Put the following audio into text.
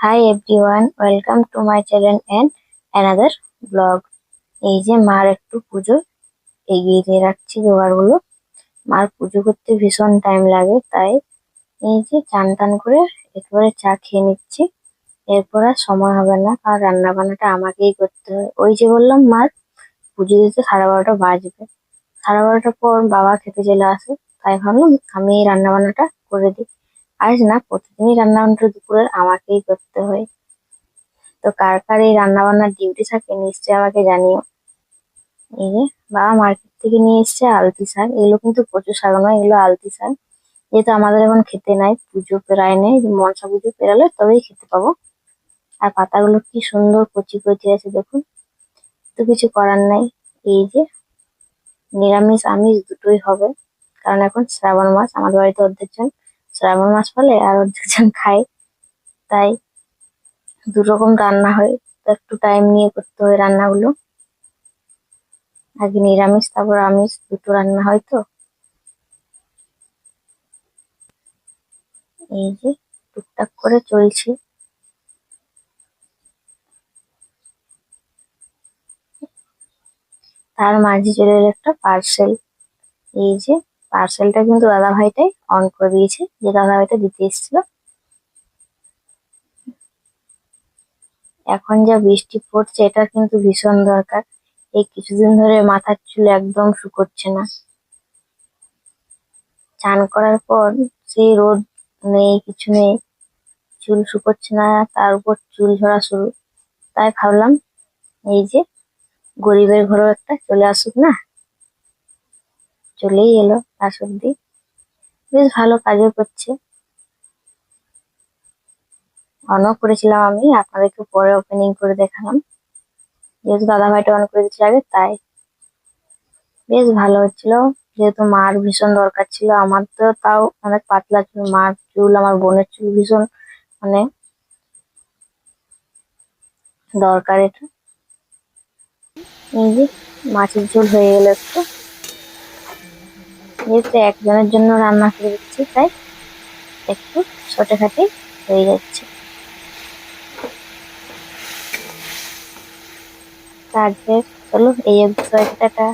Hi everyone welcome to my channel and another blog এই যে মার একটু পুজো এগিয়ে দিয়ে রাখছি জোগাড়গুলো। মার পুজো করতে ভীষণ টাইম লাগে, তাই এই যে চান টান করে একেবারে চা খেয়ে নিচ্ছি। এরপর আর সময় হবে না আর রান্না বান্নাটা আমাকেই করতে হবে। ওই যে বললাম মার পুজো দিতে সাড়ে বারোটা বাজবে। সাড়ে বারোটার পর বাবা খেতে চলে আসে, তাই ভাবলাম আমি এই রান্না বান্নাটা করে দিই। আজ না, প্রতিদিনই রান্না বান্নাটা দুপুরের আমাকেই করতে হয়। তো কার কার এই রান্না বান্নার ডিউটি থাকে নিশ্চয়ই আমাকে জানিও। এই যে, বাবা মার্কেট থেকে নিয়ে এসছে আলতি শাক। এগুলো কিন্তু প্রচুর শাক নয়, এগুলো আলতি শাক। যেহেতু আমাদের এখন খেতে নাই, পুজো পেরায় নেই, মনসা পুজো পেরালে তবেই খেতে পাবো। আর পাতাগুলো কি সুন্দর কচি কচি আছে দেখুন। তো কিছু করার নাই। এই যে, নিরামিষ আমিষ দুটোই হবে। কারণ এখন শ্রাবণ মাস, আমাদের বাড়িতে অর্ধেক জন শ্রাবণ মাস ফলে আর অর্ধেক জন খায়। তাই দু রকম রান্না হয়। তো একটু টাইম নিয়ে করতে হয় রান্নাগুলো। আগে নিরামিষ, তারপর আমিষ, দুটো রান্না হয় তো। এই যে টুকটাক করে চলছে। তার মাঝে চলে এলো একটা পার্সেল এই যে পার্সেলটা কিন্তু দাদা ভাইটাই অন করে দিয়েছে, যে দাদা ভাইটা দিতে এসেছিল। এখন যা বৃষ্টি পড়ছে, এটা কিন্তু ভীষণ দরকার। এই কিছুদিন ধরে মাথার চুল একদম শুকোচ্ছে না। চান করার পর সেই রোদ নেই, কিছু নেই, চুল শুকোচ্ছে না, তার উপর চুল ঝরা শুরু। তাই ভাবলাম, এই যে গরিবের ঘরেও একটা চলে আসুক না? চলেই এলো আজ অব্দি। বেশ ভালো কাজও করছে। অনও করেছিলাম আমি, আপনাদেরকে পরে ওপেনিং করে দেখালাম। যেহেতু দাদা ভাইটা অন করে দিয়েছিল আগে, তাই। বেশ ভালো হচ্ছিল, যেহেতু মার ভীষণ দরকার ছিল। আমার তো তাও অনেক পাতলা চুল, মার চুল, আমার বোনের চুল ভীষণ মানে দরকার এটা। মাছের ঝোল হয়ে গেল একটু। যেহেতু একজনের জন্য রান্না করে দিচ্ছি তাই একটু ছোটে খাটি হয়ে যাচ্ছে। তারপরে চলো, এই টাটা।